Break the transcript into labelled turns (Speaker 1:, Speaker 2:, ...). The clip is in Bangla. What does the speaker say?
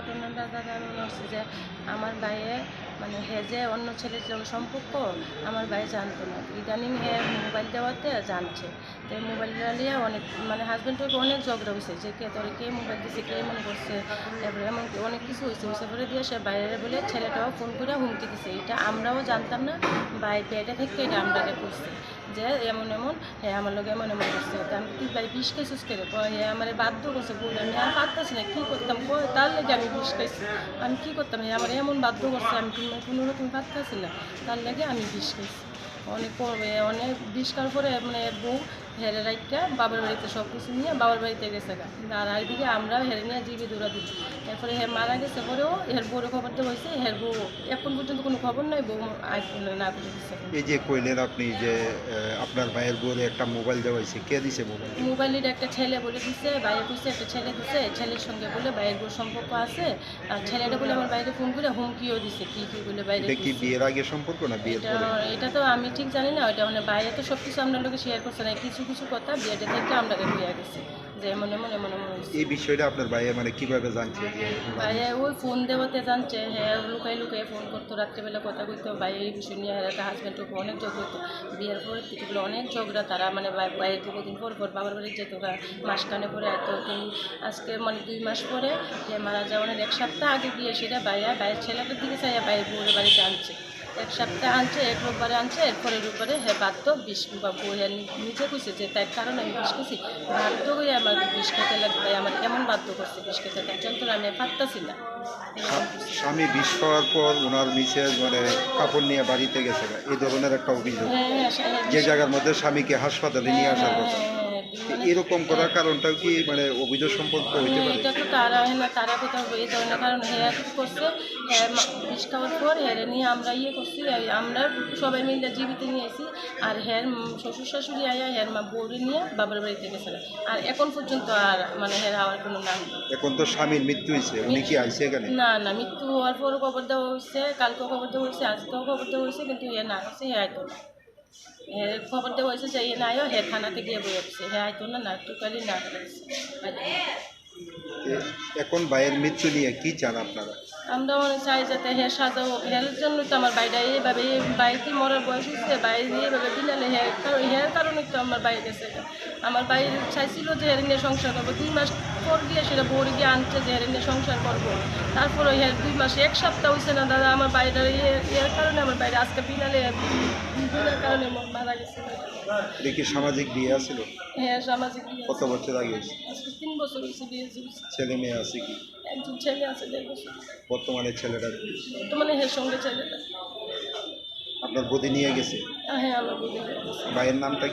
Speaker 1: ঘটনাটা দাদা মনে হচ্ছে যে আমার ভাইয়ে মানে হে যে অন্য ছেলের সঙ্গে সম্পর্ক, আমার ভাই জানতো না। ইদানিং হে মোবাইল দেওয়াতে জানছে। তো মোবাইলটা নিয়ে অনেক মানে হাজব্যান্ডকে অনেক ঝগড়া হয়েছে যে কে তোর কে মোবাইল দিছে, কে মনে করছে। এবারে এমন অনেক কিছু হয়েছে হয়েছে পরে দিয়ে সে বাইরে বলে ছেলেটাও ফোন করে হুমকি দিছে। এটা আমরাও জানতাম না, ভাই পেটে থেকে এটা আমরা করছে। যে এমন এমন হ্যাঁ আমার লোক এমন এমন করছে। আমি তুই বাড়ি বিষ খাইছিস কেন হ্যাঁ আমার বাধ্য করছে বলে আমি আর পারতেছি না, কী করতাম? তার লেগে আমি বিষ খাইছি। আমি কী করতাম? হ্যাঁ আমার এমন বাধ্য করছে, আমি কোনো কোনো রকম পারতেছি না। তার লেগে আমি বিষ খাইছি। অনেক পরে অনেক বিষ খাওয়ার পরে মানে বউ হেরে রাইটটা বাবার বাড়িতে সব কিছু নিয়ে বাবার বাড়িতে গেছে গা। আর একদিকে আমরাও হেরে নিয়ে জিবি দৌড়া দিচ্ছি এরপরে হে মারা গেছে পরেও হের বউরে খবর দেওয়া হয়েছে হের বউ এখন পর্যন্ত কোনো খবর নাই বউ না করে দিচ্ছে
Speaker 2: এই যে কইলেন আপনি যে আপনার ভাইয়ের বউরে একটা মোবাইল দেওয়া হয়েছে কে দিছে মোবাইল?
Speaker 1: মোবাইলের একটা ছেলে বলে দিছে বাইরে কইছে একটা ছেলে দিছে ছেলের সঙ্গে বলে বাইরের বউর সম্পর্ক আছে। আর ছেলেটা বলে আমার বাইরে ফোন করে হুমকিও দিছে কি কি বলে বাইরে
Speaker 2: এটা কি বিয়ের আগে সম্পর্ক না বিয়ের
Speaker 1: এটা
Speaker 2: পরে?
Speaker 1: এটা তো আমি ঠিক জানি না ওটা মানে বাইরে তো সব কিছু আপনার লোকে শেয়ার করছে না কিছু কিছু কথা বিয়েটা থেকে আমরা হইয়া গেছে। যে এমন এমন এমন এমন
Speaker 2: এই বিষয়টা আপনার ভাইয়ে মানে কীভাবে জানছে যে
Speaker 1: বাইরে ওই ফোন দেওয়াতে জানছে হ্যাঁ লুকাই লুকাই ফোন করতো রাত্রেবেলা কথা কইতো। বাইরে এই বিষয় নিয়ে হ্যাঁ হাজব্যান্ড ওকে অনেক ঝগড়া হতো বিয়ের পরে থেকে অনেক ঝগড়া তারা মানে বাই- বাইরে দুদিন পর পর বাবার বাড়ি যেত মাসখানে পরে এত দিন আজকে মানে দুই মাস পরে যে মারা যাওয়ার এক সপ্তাহ আগে বিয়ে সেটা বাইরে বাইরের ছেলেটার দিকে চাইয়া বাইরে বউরের বাড়িতে আনছে। এক সপ্তাহ আনছে এক রোববারে আনছে এরপরে রোববারে হ্যাঁ বাধ্য বিষ বা বউ হ্যাঁ নিজে কইছে যে তার কারণে আমি বিষ খেয়েছি বাধ্য হয়ে আমার বিষ খেতে লাগবে আমার এমন বাধ্য করছে বিষ খেতে? তার যন্ত্রণা আমি পারতাছি না।
Speaker 2: স্বামী বিষ খাওয়ার পর ওনার মিসেস মানে কাপড় নিয়ে বাড়িতে গেছে এই ধরনের একটা অভিযোগ।
Speaker 1: হ্যাঁ হ্যাঁ
Speaker 2: যে জায়গার মধ্যে স্বামীকে হাসপাতালে নিয়ে আসার কথা।
Speaker 1: হ্যাঁ,
Speaker 2: এরকম করার কারণটাও কি মানে অভিযোগ সম্পর্ক হইতে
Speaker 1: হ্যাঁ,
Speaker 2: পারে?
Speaker 1: এটা তো তারা হয় না তারা কোথাও হয়ে যাবে না কারণ হ্যাঁ করছে হ্যাঁ বিষ খাওয়ার পর হেরে নিয়ে আমরা ইয়ে করছি আমরা সবাই মিলে জীবিত নিয়ে এসি আর হ্যার শ্বশুর শাশুড়ি আয়া হ্যার মা বউরে নিয়ে বাবার বাড়িতে গেছে। আর এখন পর্যন্ত আর মানে হ্যাঁ হওয়ার কোনো নাম
Speaker 2: এখন তো স্বামীর মৃত্যু হয়েছে উনি কি আইছে এখানে?
Speaker 1: না না মৃত্যু হওয়ার পরও খবর দেওয়া হয়েছে কালকেও খবর দেওয়া হয়েছে আজকেও খবর দেওয়া হয়েছে কিন্তু এ না আছে হে আইতো না। এ খবর দেওয়া হয়েছে যে এ না হে থানাতে গিয়ে বই আসছে হে আইতো না না টুকালি না।
Speaker 2: এখন ভাইয়ের মৃত্যু নিয়ে কি চান আপনারা
Speaker 1: আমরা মনে চাই যাতে হে সাজাও হের জন্য তো আমার বাইরে এইভাবে এই বাইরে মরার বয়স হচ্ছে বাইরে এইভাবে দিনালে হে কারণ হের কারণে তো আমার বাইরে গেছে আমার বাইরে চাইছিল যে হের নিয়ে সংসার করব দুই মাস পর গিয়ে সেটা ভোর গিয়ে আনছে যে হের নিয়ে সংসার করব। তারপরে হের দুই মাস এক সপ্তাহ হয়েছে না দাদা আমার বাইরে এর কারণে আমার বাইরে আজকে বিনালে বিনার কারণে মারা গেছে।
Speaker 2: কি সামাজিক বিয়ে আছিল?
Speaker 1: হ্যাঁ সামাজিক বিয়ে
Speaker 2: কত বছর আগে
Speaker 1: আজকে তিন বছর হয়েছে বিয়ে
Speaker 2: ছেলে মেয়ে আছে কি?
Speaker 1: একজন ছেলে আছে দেড় বছর।
Speaker 2: বর্তমানে ছেলেটা
Speaker 1: বর্তমানে হের সঙ্গে ছেলেটা।
Speaker 2: আপনার বদি নিয়ে গেছে?
Speaker 1: হ্যাঁ আমার বুঝে গেছে।
Speaker 2: ভাইয়ের নামটা